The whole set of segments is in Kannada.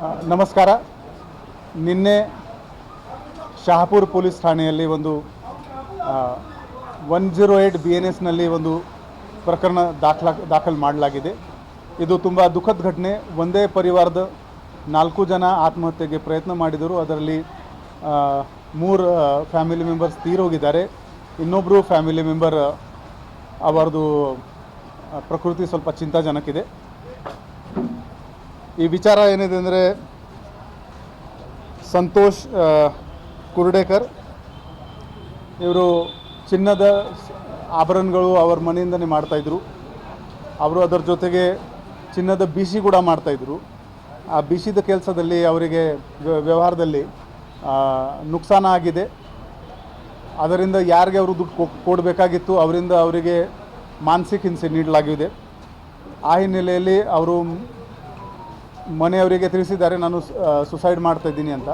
ನಮಸ್ಕಾರ. ನಿನ್ನೆ ಶಹಾಪುರ್ ಪೊಲೀಸ್ ಠಾಣೆಯಲ್ಲಿ ಒಂದು one zero eight B N ಎಸ್ನಲ್ಲಿ ಒಂದು ಪ್ರಕರಣ ದಾಖಲಾ, ದಾಖಲು ಮಾಡಲಾಗಿದೆ. ಇದು ತುಂಬ ದುಃಖದ ಘಟನೆ. ಒಂದೇ ಪರಿವಾರದ ನಾಲ್ಕು ಜನ ಆತ್ಮಹತ್ಯೆಗೆ ಪ್ರಯತ್ನ ಮಾಡಿದರು. ಅದರಲ್ಲಿ ಮೂರು ಫ್ಯಾಮಿಲಿ ಮೆಂಬರ್ಸ್ ತೀರೋಗಿದ್ದಾರೆ. ಇನ್ನೊಬ್ಬರು ಫ್ಯಾಮಿಲಿ ಮೆಂಬರ್ ಅವರದು ಪ್ರಕೃತಿ ಸ್ವಲ್ಪ ಚಿಂತಾಜನಕಿದೆ. ಈ ವಿಚಾರ ಏನಿದೆ ಅಂದರೆ ಸಂತೋಷ್ ಕುರ್ಡೇಕರ್ ಇವರು ಚಿನ್ನದ ಆಭರಣಗಳು ಅವ್ರ ಮನೆಯಿಂದನೇ ಮಾಡ್ತಾಯಿದ್ರು ಅವರು ಅದರ ಜೊತೆಗೆ ಚಿನ್ನದ ಬಿಸಿ ಕೂಡ ಮಾಡ್ತಾಯಿದ್ರು ಆ ಬಿಸಿದ ಕೆಲಸದಲ್ಲಿ ಅವರಿಗೆ ವ್ಯ- ವ್ಯವಹಾರದಲ್ಲಿ ನುಕ್ಸಾನ ಆಗಿದೆ. ಅದರಿಂದ ಯಾರಿಗೆ ಅವರು ದುಡ್ಡು ಕೊಡಬೇಕಾಗಿತ್ತು ಅವರಿಂದ ಅವರಿಗೆ ಮಾನಸಿಕ ಹಿಂಸೆ ನೀಡಲಾಗಿದೆ. ಆ ಹಿನ್ನೆಲೆಯಲ್ಲಿ ಅವರು ಮನೆಯವರಿಗೆ ತಿಳಿಸಿದ್ದಾರೆ, ನಾನು ಸುಸೈಡ್ ಮಾಡ್ತಾ ಇದ್ದೀನಿ ಅಂತ.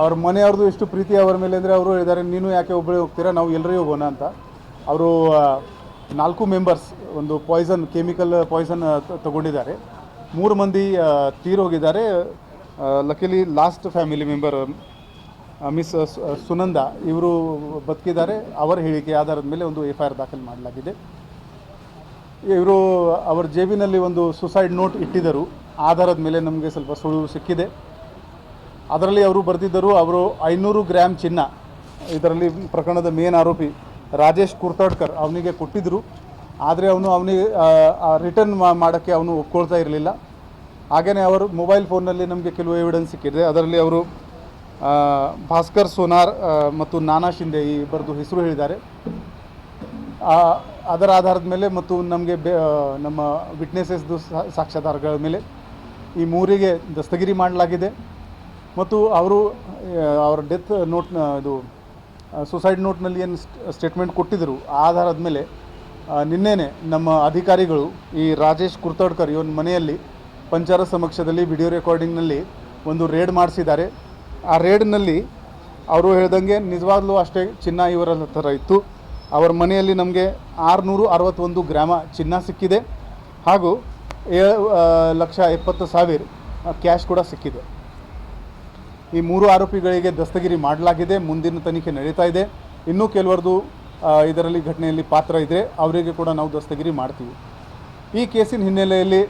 ಅವ್ರ ಮನೆಯವ್ರದ್ದು ಎಷ್ಟು ಪ್ರೀತಿ ಅವರ ಮೇಲೆ ಅಂದರೆ ಅವರು ಹೇಳಿದ್ದಾರೆ, ನೀನು ಯಾಕೆ ಒಬ್ಬಳೇ ಹೋಗ್ತೀರಾ? ನಾವು ಎಲ್ಲರೂ ಹೋಗೋಣ ಅಂತ. ಅವರು ನಾಲ್ಕು ಮೆಂಬರ್ಸ್ ಒಂದು ಪಾಯ್ಸನ್ ಕೆಮಿಕಲ್ ಪಾಯ್ಸನ್ ತಗೊಂಡಿದ್ದಾರೆ. ಮೂರು ಮಂದಿ ತೀರೋಗಿದ್ದಾರೆ. Luckily last family member miss Sunanda, ಇವರು ಬದುಕಿದ್ದಾರೆ. ಅವರ ಹೇಳಿಕೆ ಆಧಾರದ ಮೇಲೆ ಒಂದು ಎಫ್ ಐ ಆರ್ ದಾಖಲು ಮಾಡಲಾಗಿದೆ. ಇವರು, ಅವರ ಜೇಬಿನಲ್ಲಿ ಒಂದು ಸುಸೈಡ್ ನೋಟ್ ಇಟ್ಟಿದ್ದರು. ಆಧಾರದ ಮೇಲೆ ನಮಗೆ ಸ್ವಲ್ಪ ಸುಳಿವು ಸಿಕ್ಕಿದೆ. ಅದರಲ್ಲಿ ಅವರು ಬರೆದಿದ್ದರು, ಅವರು ಐನೂರು ಗ್ರಾಮ್ ಚಿನ್ನ. ಇದರಲ್ಲಿ ಪ್ರಕರಣದ ಮೇನ್ ಆರೋಪಿ ರಾಜೇಶ್ ಕುರ್ತಾಡ್ಕರ್ ಅವನಿಗೆ ಕೊಟ್ಟಿದ್ದರು ಆದರೆ ಅವನು ಅವನಿಗೆ ರಿಟರ್ನ್ ಮಾಡೋಕ್ಕೆ ಅವನು ಒಪ್ಕೊಳ್ತಾ ಇರಲಿಲ್ಲ. ಹಾಗೆಯೇ ಅವರು ಮೊಬೈಲ್ ಫೋನ್ನಲ್ಲಿ ನಮಗೆ ಕೆಲವು ಎವಿಡೆನ್ಸ್ ಸಿಕ್ಕಿದೆ. ಅದರಲ್ಲಿ ಅವರು ಭಾಸ್ಕರ್ ಸೋನಾರ್ ಮತ್ತು ನಾನಾ ಶಿಂದೆ ಈ ಬರೆದು ಹೆಸರು ಹೇಳಿದ್ದಾರೆ. ಅದರ ಆಧಾರದ ಮೇಲೆ ಮತ್ತು ನಮಗೆ ನಮ್ಮ ವಿಟ್ನೆಸಸ್ದು ಸಾಕ್ಷ್ಯಾಧಾರಗಳ ಮೇಲೆ ಈ ಮೂರಿಗೆ ದಸ್ತಗಿರಿ ಮಾಡಲಾಗಿದೆ. ಮತ್ತು ಅವರು ಅವರ ಡೆತ್ ನೋಟ್ ಇದು ಸುಸೈಡ್ ನೋಟ್ನಲ್ಲಿ ಏನು ಸ್ಟೇಟ್ಮೆಂಟ್ ಕೊಟ್ಟಿದ್ದರು ಆಧಾರದ ಮೇಲೆ ನಿನ್ನೆನೆ ನಮ್ಮ ಅಧಿಕಾರಿಗಳು ಈ ರಾಜೇಶ್ ಕುರ್ತಡ್ಕರ್ ಇವನ ಮನೆಯಲ್ಲಿ ಪಂಚಾರ ಸಮಕ್ಷದಲ್ಲಿ ವಿಡಿಯೋ ರೆಕಾರ್ಡಿಂಗ್ನಲ್ಲಿ ಒಂದು ರೇಡ್ ಮಾಡಿಸಿದ್ದಾರೆ. ಆ ರೇಡ್ನಲ್ಲಿ ಅವರು ಹೇಳ್ದಂಗೆ ನಿಜವಾಗ್ಲೂ ಅಷ್ಟೇ ಚಿನ್ನ ಇವರ ಥರ ಇತ್ತು. ಅವರ ಮನೆಯಲ್ಲಿ ನಮಗೆ ಆರುನೂರು ಅರವತ್ತೊಂದು ಗ್ರಾಮ ಚಿನ್ನ ಸಿಕ್ಕಿದೆ. ಹಾಗೂ ಏಳು ಲಕ್ಷ ಎಪ್ಪತ್ತು ಸಾವಿರ ಕ್ಯಾಶ್ ಕೂಡ ಸಿಕ್ಕಿದೆ. ಈ ಮೂರು ಆರೋಪಿಗಳಿಗೆ ದಸ್ತಗಿರಿ ಮಾಡಲಾಗಿದೆ, ಮುಂದಿನ ತನಿಖೆ ನಡೀತಾ ಇದೆ. ಇನ್ನೂ ಕೆಲವರದು ಇದರಲ್ಲಿ ಘಟನೆಯಲ್ಲಿ ಪಾತ್ರ ಇದ್ದರೆ ಅವರಿಗೆ ಕೂಡ ನಾವು ದಸ್ತಗಿರಿ ಮಾಡ್ತೀವಿ. ಈ ಕೇಸಿನ ಹಿನ್ನೆಲೆಯಲ್ಲಿ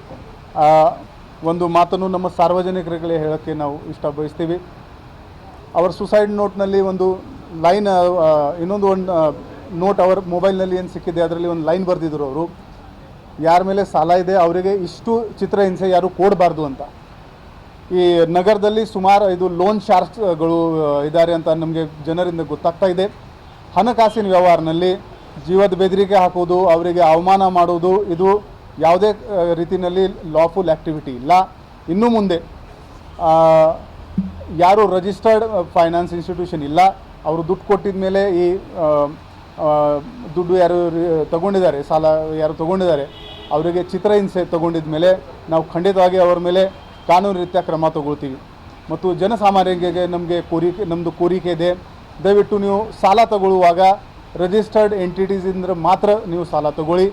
ಒಂದು ಮಾತನ್ನು ನಮ್ಮ ಸಾರ್ವಜನಿಕರಿಗೆ ಹೇಳೋಕ್ಕೆ ನಾವು ಇಷ್ಟ ಬಯಸ್ತೀವಿ ಅವರ ಸುಸೈಡ್ ನೋಟ್ನಲ್ಲಿ ಒಂದು ಲೈನ್ ಇನ್ನೊಂದು ಒಂದು ನೋಟ್ ಅವರ ಮೊಬೈಲ್ನಲ್ಲಿ ಏನು ಸಿಕ್ಕಿದೆ, ಅದರಲ್ಲಿ ಒಂದು ಲೈನ್ ಬರೆದಿದ್ರು ಅವರು. ಯಾರ ಮೇಲೆ ಸಾಲ ಇದೆ, ಅವರಿಗೆ ಇಷ್ಟು ಚಿತ್ರಹಿಂಸೆ ಯಾರು ಕೊಡಬಾರ್ದು ಅಂತ. ಈ ನಗರದಲ್ಲಿ ಸುಮಾರು ಇದು ಲೋನ್ ಶಾರ್ಕ್ಸ್ಗಳು ಇದ್ದಾರೆ ಅಂತ ನಮಗೆ ಜನರಿಂದ ಗೊತ್ತಾಗ್ತಾ ಇದೆ. ಹಣಕಾಸಿನ ವ್ಯವಹಾರನಲ್ಲಿ ಜೀವದ ಬೆದರಿಕೆ ಹಾಕೋದು ಅವರಿಗೆ ಅವಮಾನ ಮಾಡೋದು ಇದು ಯಾವುದೇ ರೀತಿಯಲ್ಲಿ ಲಾಫುಲ್ ಆ್ಯಕ್ಟಿವಿಟಿ ಇಲ್ಲ. ಇನ್ನು ಮುಂದೆ ಯಾರು ರಿಜಿಸ್ಟರ್ಡ್ ಫೈನಾನ್ಸ್ ಇನ್ಸ್ಟಿಟ್ಯೂಷನ್ ಇಲ್ಲ, ಅವರು ದುಡ್ಡು ಕೊಟ್ಟಿದ ಮೇಲೆ ಈ ದುಡ್ಡು ಯಾರು ತಗೊಂಡಿದ್ದಾರೆ, ಸಾಲ ಯಾರು ತಗೊಂಡಿದ್ದಾರೆ, ಅವರಿಗೆ ಚಿತ್ರಹಿಂಸೆ ತಗೊಂಡಿದ ಮೇಲೆ ನಾವು ಖಂಡಿತವಾಗಿ ಅವರ ಮೇಲೆ ಕಾನೂನು ರೀತಿಯ ಕ್ರಮ ತಗೊಳ್ತೀವಿ. ಮತ್ತು ಜನಸಾಮಾನ್ಯರಿಗೆ ನಮಗೆ ಕೋರಿಕೆ ನಮ್ಮದು ಕೋರಿಕೆ ಇದೆ. ದಯವಿಟ್ಟು ನೀವು ಸಾಲ ತಗೊಳ್ಳುವಾಗ ರಿಜಿಸ್ಟರ್ಡ್ ಎಂಟಿಟೀಸಿಂದ ಮಾತ್ರ ನೀವು ಸಾಲ ತಗೊಳ್ಳಿ.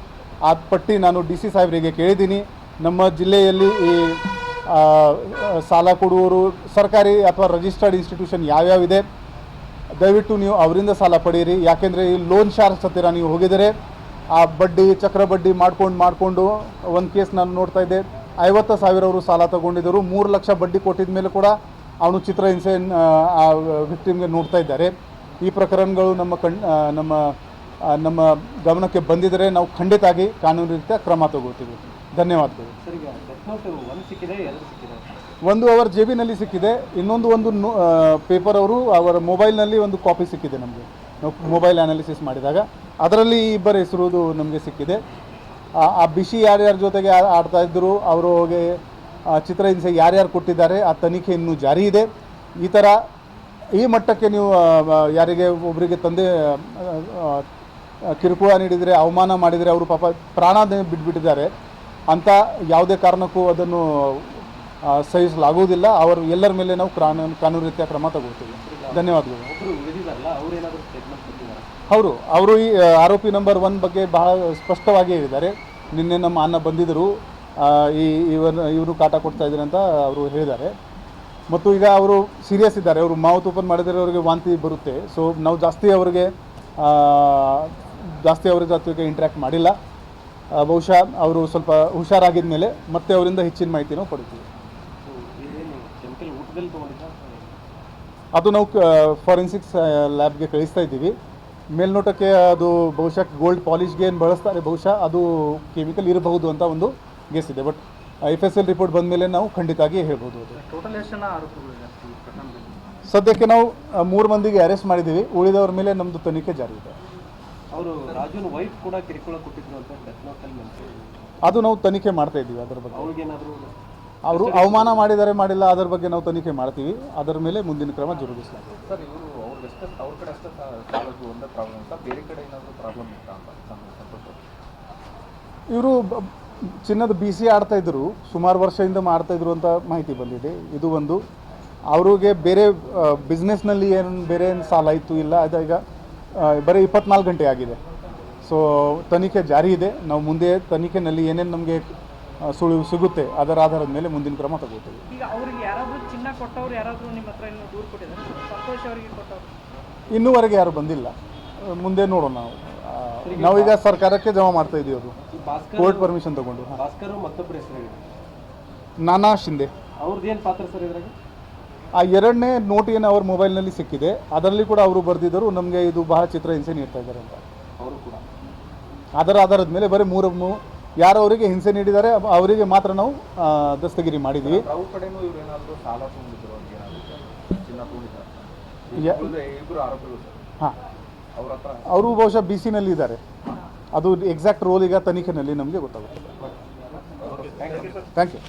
ಆ ಪಟ್ಟಿ ನಾನು ಡಿ ಸಿ ಸಾಹೇಬರಿಗೆ ಕೇಳಿದ್ದೀನಿ. ನಮ್ಮ ಜಿಲ್ಲೆಯಲ್ಲಿ ಈ ಸಾಲ ಕೊಡುವವರು ಸರ್ಕಾರಿ ಅಥವಾ ರಿಜಿಸ್ಟರ್ಡ್ ಇನ್ಸ್ಟಿಟ್ಯೂಷನ್ ಯಾವ್ಯಾವಿದೆ ದಯವಿಟ್ಟು ನೀವು ಅವರಿಂದ ಸಾಲ ಪಡೀರಿ ಯಾಕೆಂದರೆ ಈ ಲೋನ್ ಶಾರ್ಕ್ಸ್ ಹತ್ತಿರ ನೀವು ಹೋಗಿದರೆ ಆ ಬಡ್ಡಿ ಚಕ್ರ ಬಡ್ಡಿ ಮಾಡ್ಕೊಂಡು ಮಾಡಿಕೊಂಡು ಒಂದು ಕೇಸ್ ನಾನು ನೋಡ್ತಾ ಇದ್ದೆ ಐವತ್ತು ಸಾವಿರ ಅವರು ಸಾಲ ತಗೊಂಡಿದ್ದರು ಮೂರು ಲಕ್ಷ ಬಡ್ಡಿ ಕೊಟ್ಟಿದ ಮೇಲೆ ಕೂಡ ಅವನು ಚಿತ್ರಹಿಂಸೆ ಆ ವಿಕ್ಟಿಮ್ಗೆ ನೋಡ್ತಾ ಇದ್ದಾರೆ ಈ ಪ್ರಕರಣಗಳು ನಮ್ಮ ಕಣ್ ನಮ್ಮ ನಮ್ಮ ಗಮನಕ್ಕೆ ಬಂದಿದ್ದರೆ ನಾವು ಖಂಡಿತವಾಗಿ ಕಾನೂನು ರೀತಿಯ ಕ್ರಮ ತಗೋತೀವಿ ಧನ್ಯವಾದಗಳು ಒಂದು ಅವರ್ ಜೇಬಿನಲ್ಲಿ ಸಿಕ್ಕಿದೆ ಇನ್ನೊಂದು ಒಂದು ಪೇಪರ್ ಅವರು ಅವರ ಮೊಬೈಲ್ನಲ್ಲಿ ಒಂದು ಕಾಪಿ ಸಿಕ್ಕಿದೆ ನಮಗೆ. ಮೊಬೈಲ್ ಅನಾಲಿಸಿಸ್ ಮಾಡಿದಾಗ. ಅದರಲ್ಲಿ ಇಬ್ಬರ ಹೆಸರುದು ನಮಗೆ ಸಿಕ್ಕಿದೆ. ಆ- ಬಿಸಿ ಯಾರ್ಯಾರ ಜೊತೆಗೆ ಆಡ್ತಾ ಇದ್ದರು ಅವರು ಹೋಗಿ ಆ, ಚಿತ್ರಹಿಂಸೆ ಯಾರ್ಯಾರು ಕೊಟ್ಟಿದ್ದಾರೆ ಆ ತನಿಖೆ ಇನ್ನೂ ಜಾರಿ ಇದೆ. ಈ ಥರ ಈ ಮಟ್ಟಕ್ಕೆ ನೀವು ಯಾರಿಗೆ ಒಬ್ಬರಿಗೆ ತಂದೆ ಕಿರುಕುಳ ನೀಡಿದರೆ ಅವಮಾನ ಮಾಡಿದರೆ ಅವರು ಪಾಪ ಪ್ರಾಣ ಬಿಟ್ಬಿಟ್ಟಿದ್ದಾರೆ. ಅಂತ ಯಾವುದೇ ಕಾರಣಕ್ಕೂ ಅದನ್ನು ಸಹಿಸಲಾಗುವುದಿಲ್ಲ. ಅವರು ಎಲ್ಲರ ಮೇಲೆ ನಾವು ಕಾನೂನು ಕಾನೂನು ರೀತಿಯ ಕ್ರಮ ತಗೊಳ್ತೀವಿ. ಧನ್ಯವಾದಗಳು. ಅವ್ರು ಅವರು ಈ ಆರೋಪಿ ನಂಬರ್ ಒನ್ ಬಗ್ಗೆ ಬಹಳ ಸ್ಪಷ್ಟವಾಗಿ ಹೇಳಿದ್ದಾರೆ. ನಿನ್ನೆ ನಮ್ಮ ಅನ್ನ ಬಂದಿದ್ದರು. ಈ ಇವನ್ ಇವರು ಕಾಟ ಕೊಡ್ತಾ ಇದ್ದಾರೆ ಅಂತ ಅವರು ಹೇಳಿದ್ದಾರೆ. ಮತ್ತು ಈಗ ಅವರು ಸೀರಿಯಸ್ ಇದ್ದಾರೆ. ಅವರು ಮೌತ್ ಓಪನ್ ಮಾಡಿದರೆ ಅವರಿಗೆ ವಾಂತಿ ಬರುತ್ತೆ. ಸೊ ನಾವು ಜಾಸ್ತಿ ಅವರಿಗೆ ಜಾಸ್ತಿ ಅವರ ಜೊತೆಗೆ ಇಂಟ್ರ್ಯಾಕ್ಟ್ ಮಾಡಿಲ್ಲ. ಬಹುಶಃ ಅವರು ಸ್ವಲ್ಪ ಹುಷಾರಾಗಿದ್ದ ಮೇಲೆ ಮತ್ತೆ ಅವರಿಂದ ಹೆಚ್ಚಿನ ಮಾಹಿತಿನೂ ನಾವು ಪಡಿತೀವಿ ಊಟದಲ್ಲಿ ತೊಗೊಂಡಿದ್ದ ಅದು ನಾವು ಫಾರೆನ್ಸಿಕ್ಸ್ ಲ್ಯಾಬ್ಗೆ ಕಳಿಸ್ತಾ ಇದ್ದೀವಿ. ಮೇಲ್ನೋಟಕ್ಕೆ ಅದು ಬಹುಶಃ ಗೋಲ್ಡ್ ಪಾಲಿಶ್ಗೆ ಏನು ಬಳಸ್ತಾರೆ ಬಹುಶಃ ಅದು ಕೆಮಿಕಲ್ ಇರಬಹುದು ಅಂತ ಒಂದು ಗೆಸ್ ಇದೆ. But F S L report ಬಂದ ಮೇಲೆ ನಾವು ಖಂಡಿತವಾಗಿ ಹೇಳ್ಬೋದು ಅದು. ಸದ್ಯಕ್ಕೆ ನಾವು ಮೂರು ಮಂದಿಗೆ ಅರೆಸ್ಟ್ ಮಾಡಿದ್ದೀವಿ. ಉಳಿದವ್ರ ಮೇಲೆ ನಮ್ಮದು ತನಿಖೆ ಜಾರಿ ಇದೆ. ಅವರು ರಾಜುನ ವೈಫ್ ಕೂಡ ಕಿರುಕುಳ ಕೊಟ್ಟಿದ್ರು ಅಂತ ಡೆತ್ ನೋಟಲ್ಲಿ ಅದು ನಾವು ತನಿಖೆ ಮಾಡ್ತಾ ಇದ್ದೀವಿ ಅದರ ಬಗ್ಗೆ. ಅವರು ಅವಮಾನ ಮಾಡಿದರೆ ಮಾಡಿಲ್ಲ ಅದರ ಬಗ್ಗೆ ನಾವು ತನಿಖೆ ಮಾಡ್ತೀವಿ. ಅದರ ಮೇಲೆ ಮುಂದಿನ ಕ್ರಮ ಜರುಗಿಸಲಾಗುತ್ತೆ ಸರ್ ಇವರು ಅವ್ರಿಗಷ್ಟೇ ಅವ್ರ ಕಡೆ ಅಷ್ಟೇ ಸಾಲದ್ದು ಒಂದೇ ಪ್ರಾಬ್ಲಮ್ ಅಂತ ಬೇರೆ ಕಡೆ ಏನಾದರೂ ಪ್ರಾಬ್ಲಮ್ ಇತ್ತಾ ಅಂತ ಸಂ- ಇವರು ಚಿನ್ನದ ಬಿ ಸಿ ಆಡ್ತಾ ಇದ್ರು. ಸುಮಾರು ವರ್ಷದಿಂದ ಮಾಡ್ತಾ ಇದ್ರು ಅಂತ ಮಾಹಿತಿ ಬಂದಿದೆ. ಇದು ಒಂದು. ಅವ್ರಿಗೆ ಬೇರೆ ಬಿಸ್ನೆಸ್ನಲ್ಲಿ ಏನು ಬೇರೆ ಏನು ಸಾಲ ಇತ್ತು ಇಲ್ಲ ಅದು ಈಗ ಆ, ಬರೀ ಇಪ್ಪತ್ನಾಲ್ಕು ಗಂಟೆ ಆಗಿದೆ. ಸೊ ತನಿಖೆ ಜಾರಿ ಇದೆ. ನಾವು ಮುಂದೆ ತನಿಖೆನಲ್ಲಿ ಏನೇನು ನಮಗೆ ಸುಳಿವು ಸಿಗುತ್ತೆ ಅದರ ಆಧಾರದ ಮೇಲೆ ಮುಂದಿನ ಕ್ರಮ ತಗೋತೀವಿ. ಈಗ ಅವ್ರಿಗೆ ಯಾರಾದ್ರೂ ಚಿನ್ನ ಕೊಟ್ಟವ್ರು ಯಾರಾದ್ರೂ ನಿಮ್ಮ ಹತ್ರ ಇನ್ನೂ ದೂರು ಕೊಟ್ಟಿದ್ದಾರೆ. ಸಂತೋಷ್ ಅವರಿಗೆ ಕೊಟ್ಟವ್ರು. ಇನ್ನೂವರೆಗೆ ಯಾರು ಬಂದಿಲ್ಲ. ಮುಂದೆ ನೋಡೋಣ ನಾವು. ನಾವೀಗ ಸರ್ಕಾರಕ್ಕೆ ಜಮಾ ಮಾಡ್ತಾ ಇದೀವಿ ಅದು. ಕೋರ್ಟ್ ಪರ್ಮಿಷನ್ ತಗೊಂಡು. ಹಾಂ. ಭಾಸ್ಕರ್ ಮತ್ತೊಬ್ಬರ ಹೆಸರಾಗಿದೆ ನಾನಾ ಶಿಂದೆ ಅವ್ರದ್ದೇನು ಪಾತ್ರ ಸರ್ ಇದ್ರಾಗ? ಆ ಎರಡನೇ ನೋಟ್ ಏನು ಅವ್ರ ಮೊಬೈಲ್ನಲ್ಲಿ ಸಿಕ್ಕಿದೆ. ಅದರಲ್ಲಿ ಕೂಡ ಅವರು ಬರೆದಿದ್ದರು. ನಮಗೆ ಇದು ಬಹಳ ಚಿತ್ರ ಹಿಂಸೆ ನೀಡ್ತಾ ಇದ್ದಾರೆ ಅಂತ. ಅವರು ಕೂಡ. ಅದರ ಆಧಾರದ ಮೇಲೆ ಬರೀ ಮೂರು ಯಾರು ಅವರಿಗೆ ಹಿಂಸೆ ನೀಡಿದ್ದಾರೆ ಅವರಿಗೆ ಮಾತ್ರ ನಾವು ದಸ್ತಗಿರಿ ಮಾಡಿದ್ವಿ. ಹಾಂ. ಅವರು ಬಹುಶಃ ಬಿ ಸಿನಲ್ಲಿ ಇದ್ದಾರೆ ಅದು ಎಕ್ಸಾಕ್ಟ್ ರೋಲ್ ಈಗ ತನಿಖೆನಲ್ಲಿ ನಮಗೆ ಗೊತ್ತಾಗುತ್ತೆ. Thank you